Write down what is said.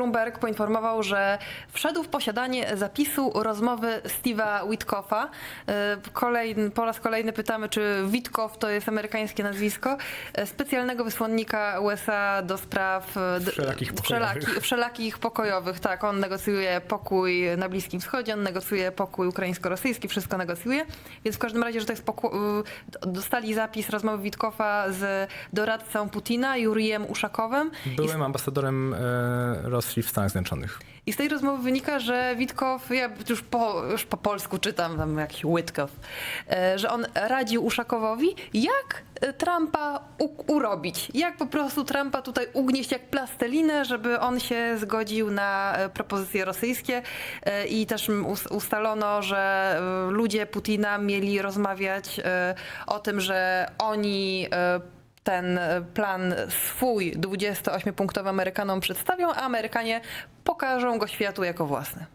Bloomberg poinformował, że wszedł w posiadanie zapisu rozmowy Steve'a Witkoffa. E, Kolejny, po raz kolejny pytamy, czy Witkoff to jest amerykańskie nazwisko. E, Specjalnego wysłannika USA do spraw e, Wszelakich wszelaki, pokojowych. wszelakich pokojowych. Tak, on negocjuje pokój na Bliskim Wschodzie, on negocjuje pokój ukraińsko-rosyjski, wszystko negocjuje. Więc w każdym razie, że to jest poko- y, dostali zapis rozmowy Witkoffa z doradcą Putina, Jurijem Uszakowem. Byłem ambasadorem e, Rosji w Stanach Zjednoczonych. I z tej rozmowy wynika, że Witkow, ja już po, już po polsku czytam tam jakiś Witkow, e, że on radził Uszakowowi, jak e, Trumpa u- urobić. Jak po prostu Trumpa tutaj ugnieść jak plastelinę, żeby on się zgodził na e, propozycje rosyjskie. I też ustalono, że ludzie Putina mieli rozmawiać o tym, że oni ten e, plan swój 28-punktowy Amerykanom przedstawią, a Amerykanie pokażą go światu jako własny.